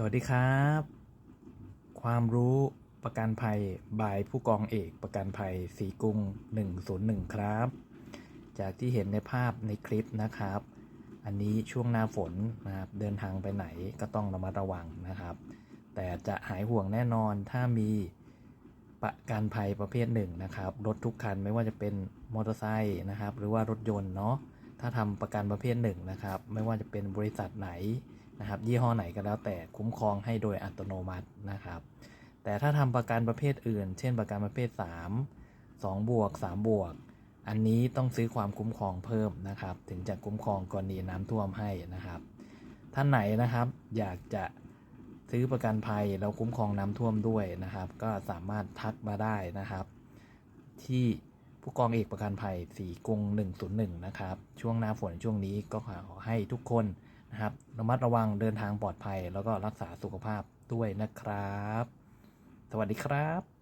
สวัสดีครับ ความรู้ประกันภัยบายผู้กองเอกประกันภัยสีกรุง101 ครับ จากที่เห็นในภาพในคลิปนะครับ อันนี้ช่วงหน้าฝนนะครับเดินทางไปไหนก็ต้องระมัดระวังนะครับ แต่จะหายห่วงแน่นอนถ้ามีประกันภัยประเภทหนึ่งนะครับ รถทุกคันไม่ว่าจะเป็นมอเตอร์ไซค์นะครับ หรือว่ารถยนต์เนาะถ้าทำประกันประเภทหนึ่งนะครับ ไม่ว่าจะเป็นบริษัทไหน นะครับยี่ห้อไหนก็แล้วแต่คุ้มครองให้โดยอัตโนมัตินะครับ แต่ถ้าทำประกันประเภทอื่น เช่นประกันประเภท 3 2 บวก 3 บวก อันนี้ต้องซื้อความคุ้มครองเพิ่มนะครับ ถึงจะคุ้มครองกรณีน้ำท่วมให้นะครับ ท่านไหนนะครับอยากจะซื้อประกันภัยแล้วคุ้มครองน้ำท่วมด้วยนะครับ ก็สามารถทักมาได้นะครับ ที่ผู้กองเอกประกันภัยสีกรุง101 นะครับ ช่วงหน้าฝนช่วงนี้ก็ขอให้ทุกคน นะครับ ระมัดระวังเดินทางปลอดภัย แล้วก็รักษาสุขภาพด้วยนะครับ สวัสดีครับ